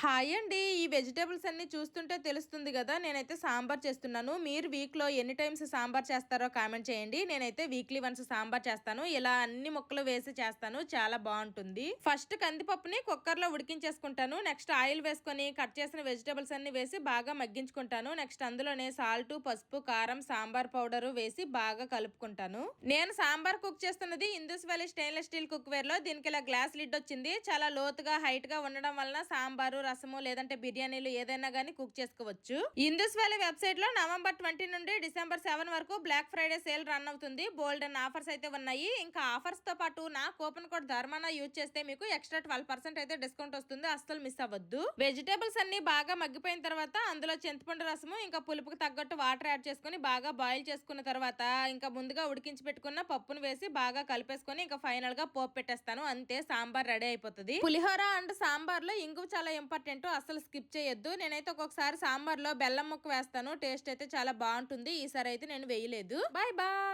Hi అండి. ఈ vegetables అన్ని చూస్తుంటే తెలుస్తుంది కదా నేనైతే సాంబార్ చేస్తున్నాను. మీరు వీక్లో ఎన్ని టైమ్స్ సాంబార్ చేస్తారో కామెంట్ చేయండి. నేనైతే వీక్లీ వన్స్ సాంబార్ చేస్తాను. ఇలా అన్ని ముక్కలు వేసి చేస్తాను. చాలా బాగుంటుంది. ఫస్ట్ కందిపప్పుని కుక్కర్లో ఉడికించేసుకుంటాను. నెక్స్ట్ ఆయిల్ వేసుకొని కట్ చేసిన వెజిటేబుల్స్ అన్ని వేసి బాగా మగ్గించుకుంటాను. నెక్స్ట్ అందులోనే సాల్ట్ పసుపు కారం సాంబార్ పౌడర్ వేసి బాగా కలుపుకుంటాను. నేను సాంబార్ కుక్ చేస్తున్నది Indus Valley stainless steel cook వేర్లో దీనికి ఇలా గ్లాస్ లిడ్ వచ్చింది. చాలా లోతుగా హైట్గా ఉండడం వలన సాంబారు రసము లేదంటే బిర్యానీలు ఏదైనా గానీ కుక్ చేసుకోవచ్చు. ఇందుస్ వ్యాలీ వెబ్సైట్లో నవంబర్ ట్వంటీ నుండి డిసెంబర్ సెవెన్ వరకు బ్లాక్ ఫ్రైడే సేల్ రన్ అవుతుంది. బోల్డ్ అండ్ ఆఫర్స్ అయితే ఉన్నాయి. ఇంకా ఆఫర్స్తో పాటు నా కూపన్ కోడ్ ధర్మాన యూజ్ చేస్తే మీకు ఎక్స్ట్రా ట్వెల్వ్ పర్సెంట్ అయితే డిస్కౌంట్ వస్తుంది. అస్సలు మిస్ అవ్వద్దు. వెజిటేబుల్స్ అన్ని బాగా మగ్గిపోయిన తర్వాత అందులో చింతపండు రసము ఇంకా పులుపుకు తగ్గట్టు వాటర్ యాడ్ చేసుకుని బాగా బాయిల్ చేసుకున్న తర్వాత ఇంకా ముందుగా ఉడికించి పెట్టుకున్న పప్పును వేసి బాగా కలిపేసుకొని ఇంకా ఫైనల్గా పోపు పెట్టేస్తాను. అంతే సాంబార్ రెడీ అయిపోతుంది. పులిహోర అండ్ సాంబార్లో ఇంగువ చాలా ఇంపార్టెంట్ అసలు స్కిప్ చేయొద్దు. నేనైతే ఒక్కొక్కసారి సాంబార్లో బెల్లం ముక్క వేస్తాను. టేస్ట్ అయితే చాలా బాగుంటుంది. ఈసారి అయితే నేను వేయలేదు. Bye bye